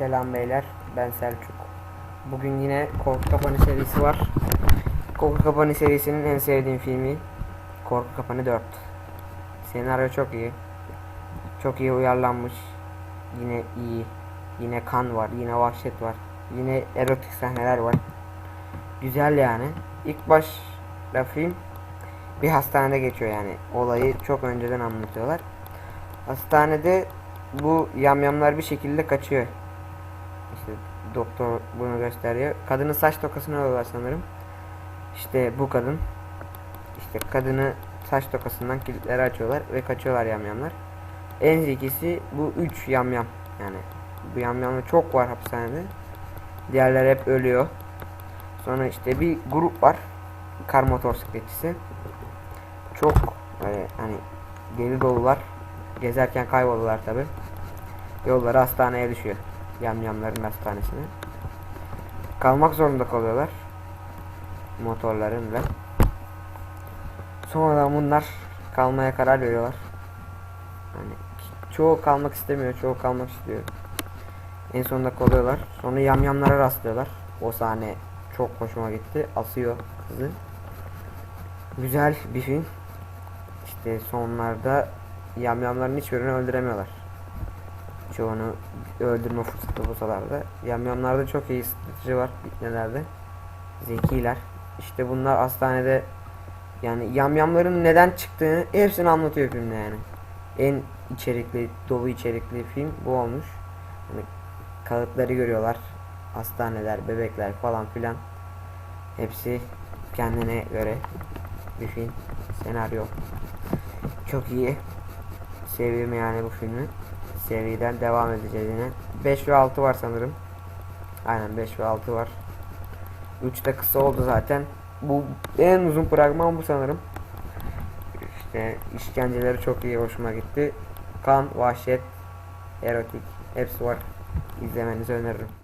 Selam beyler, ben Selçuk. Bugün yine Korku Kapanı serisi var. Korku Kapanı serisinin en sevdiğim filmi Korku Kapanı 4. Senaryo çok iyi. Çok iyi uyarlanmış. Yine iyi. Yine kan var, yine vahşet var. Yine erotik sahneler var. Güzel yani. İlk başta film bir hastanede geçiyor yani. Olayı çok önceden anlatıyorlar. Hastanede bu yamyamlar bir şekilde kaçıyor. İşte doktor bunu gösteriyor. Kadının saç tokasını alıyorlar sanırım. İşte bu kadın. İşte kadını saç tokasından kilitleri açıyorlar ve kaçıyorlar yamyamlar. En zekisi bu üç yamyam. Yani bu yamyamlar çok var hapishanede. Diğerler hep ölüyor. Sonra işte bir grup var. Kar motosikletçisi. Çok böyle hani deli dolular. Gezerken kayboldular tabi. Yolları hastaneye düşüyor. Yamyamların hastanesine. Kalmak zorunda kalıyorlar. Motorlarıyla. Sonra bunlar kalmaya karar veriyorlar. Hani çoğu kalmak istemiyor, çoğu kalmak istiyor. En sonunda kalıyorlar. Sonra yamyamlara rastlıyorlar. O sahne çok hoşuma gitti. Asıyor kızı. Güzel bir film. İşte sonlarda yamyamların hiçbirini öldüremiyorlar. Çoğunu öldürme fırsatı bulsalar da. Yamyamlarda çok iyi strateji var bitmelerde. Zekiler. İşte bunlar hastanede yani yamyamların neden çıktığını hepsini anlatıyor filmde yani. En içerikli, dolu içerikli film bu olmuş. Yani kağıtları görüyorlar. Hastaneler, bebekler falan filan. Hepsi kendine göre bir film. Senaryo. Çok iyi. Seviyorum yani bu filmi. Seriden devam edeceğiz yine. 5 ve 6 var sanırım. Aynen 5 ve 6 var. 3 de kısa oldu zaten. Bu en uzun fragman bu sanırım. İşte işkenceleri çok iyi hoşuma gitti. Kan, vahşet, erotik hepsi var. İzlemenizi öneririm.